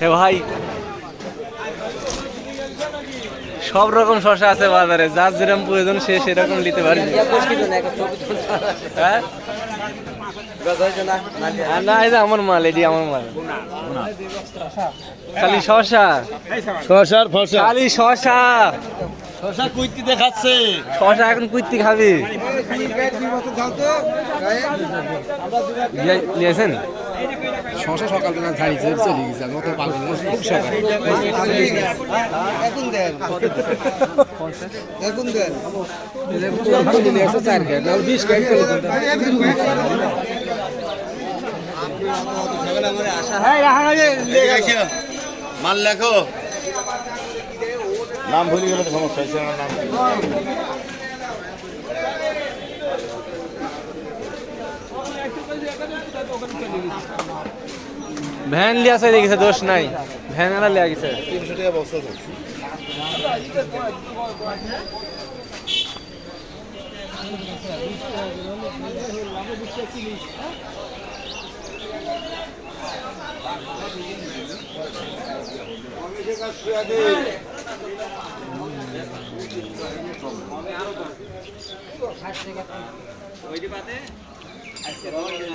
হে ভাই সব রকম শশা আছে বাজারে যার যেরকম প্রয়োজন সে সেরকম নিতে পারবে হ্যাঁ না এটা আমার মাল এটি আমার মাল খালি শশা শশার ফসা খালি শশা শশা কুইতি দেখাচ্ছে শশা এখন কুইত্তি খাবি নিয়েছেন শশা সকালবেলা ঝাড়িছে চলে গেছে আমি অত পাগল না, খুব সকাল এখন দেন। এখন দেন। ভালো দিলে একশো চার গাড়ি বিশ গাড়ি মাল লেখো নাম ভুলে গেলে। সমস্যা হয়েছে আমার নাম ভ্যান লিয়া চলে গেছে দোষ নাই। ভ্যান আলা লিয়া গেছে। তিনশো টাকা বস্তা তো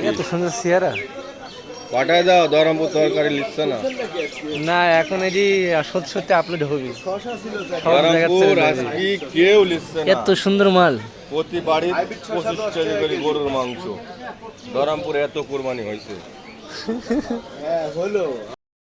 এত সুন্দর চেহারা। পাঠায় দাও দরমপুর তরকারি লিখছে না। না এখন এটি সত্যি সত্যি আপলোড হবে। কেউ লিখছে এত সুন্দর মাল। প্রতি বাড়ির পঁচিশ কেজি করে গরুর মাংস। দরমপুরে এত কোরবানি হয়েছে।